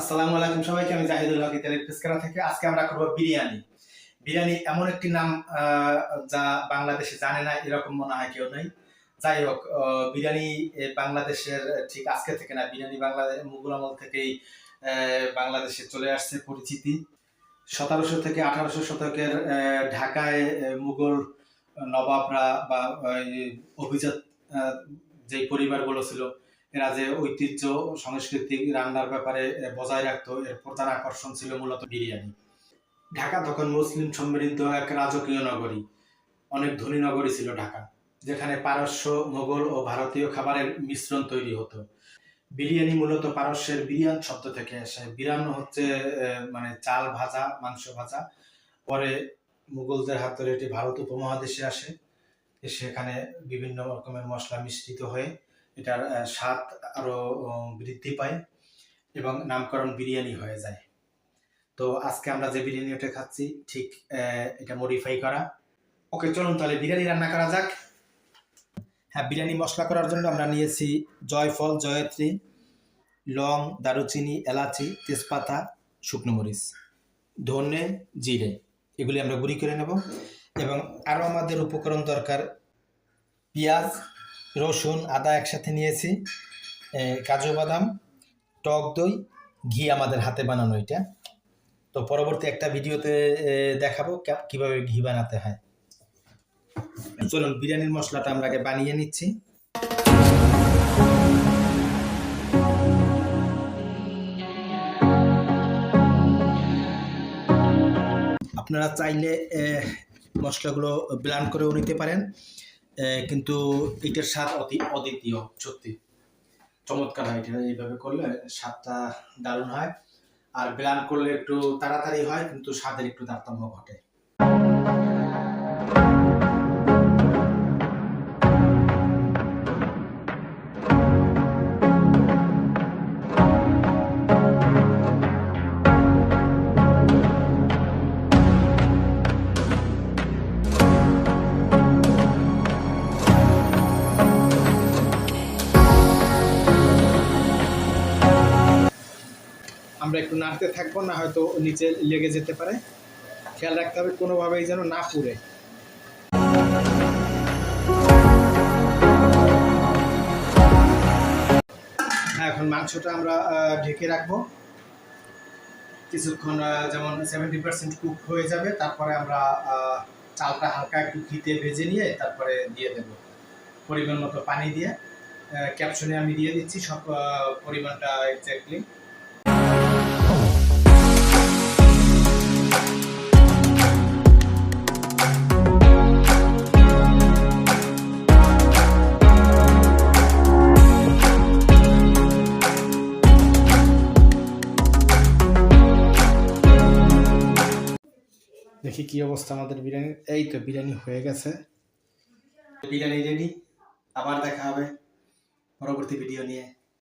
আসসালামু আলাইকুম সবাইকে, আমি জাহিদুল হক ইতালির ফিসকারা থেকে। আজকে আমরা বিরিয়ানি। বিরিয়ানি এমন একটি নাম যা বাংলাদেশে জানে না, এরকম মনে হয় কেউ নেই। যাই হোক বিরিয়ানি বাংলাদেশের ঠিক আজকে থেকে না, বিরিয়ানি বাংলাদেশ, মুঘল আমল থেকেই বাংলাদেশে চলে আসছে পরিচিতি। সতেরোশো থেকে আঠারোশো শতকের ঢাকায় মুঘল নবাবরা বা অভিজাত যে পরিবারগুলো ছিল এরা যে ঐতিহ্য, সাংস্কৃতিক রান্নার ব্যাপারে বজায় রাখতো এর প্রধান আকর্ষণ ছিল মূলত বিরিয়ানি। ঢাকা তখন মুসলিম সমৃদ্ধ এক রাজকীয় নগরী। অনেক ধনী নগরী ছিল ঢাকা, যেখানে পারস্য, মোগল ও ভারতীয় খাবারের মিশ্রণ তৈরি হতো। বিরিয়ানি মূলত পারস্যের বিরিয়ান শব্দ থেকে আসে। বিরান হচ্ছে মানে চাল ভাজা, মাংস ভাজা। পরে মুঘলদের হাত ধরে এটি ভারত উপমহাদেশে আসে। সেখানে বিভিন্ন রকমের মশলা মিশ্রিত হয়ে এটার স্বাদ আরও বৃদ্ধি পায় এবং নামকরণ বিরিয়ানি হয়ে যায়। তো আজকে আমরা যে বিরিয়ানিটা খাচ্ছি, ঠিক এটা মডিফাই করা। ওকে, চলুন তাহলে বিরিয়ানি রান্না করা যাক। হ্যাঁ বিরিয়ানি মশলা করার জন্য আমরা নিয়েছি জয়ফল, জয়ত্রী, লং, দারুচিনি, এলাচি, তেজপাতা, শুকনো মরিচ, ধনে, জিরে, এগুলি আমরা গুঁড়ি করে নেব। এবং আরও আমাদের উপকরণ দরকার, পেঁয়াজ রসুন, আদা একসাথে নিয়েছি কাজু বাদাম, টক দই, ঘি আমাদের হাতে বানানো এটা। তো পরবর্তী একটা ভিডিওতে দেখাবো কীভাবে ঘি বানাতে হয়। চলুন, বিরিয়ানির মশলাটা আমরা আগে বানিয়ে নিচ্ছি। আপনারা চাইলে মশলাগুলো ব্লান্ড করেও নিতে পারেন। কিন্তু এটার স্বাদ অতি অদ্বিতীয়, সত্যি। চমৎকার হয় এটা, এইভাবে করলে স্বাদটা দারুণ হয়। আর ব্যায়াম করলে একটু তাড়াতাড়ি হয়, কিন্তু স্বাদের একটু তারতম্য ঘটে। আমরা একটু নাড়তে থাকব, না হয়তো নিচে লেগে যেতে পারে। খেয়াল রাখতে হবে কোনোভাবেই যেন না পুড়ে। হ্যাঁ এখন মাংসটা আমরা ঢেকে রাখব। কিছুক্ষণ যেমন সেভেন্টি পার্সেন্ট কুক হয়ে যাবে, তারপরে আমরা চালটা হালকা একটু ঘিতে ভেজে নিয়ে তারপরে দিয়ে দেব। পরিমাণ মতো পানি দিয়ে ক্যাপশনে আমি দিয়ে দিচ্ছি, সব পরিমাণটা এক্স্যাক্টলি দেখি কি অবস্থা আমাদের বিরিয়ানি। এই তো বিরিয়ানি হয়ে গেছে। বিরিয়ানি রেডি আবার দেখা হবে। পরবর্তী ভিডিও নিয়ে।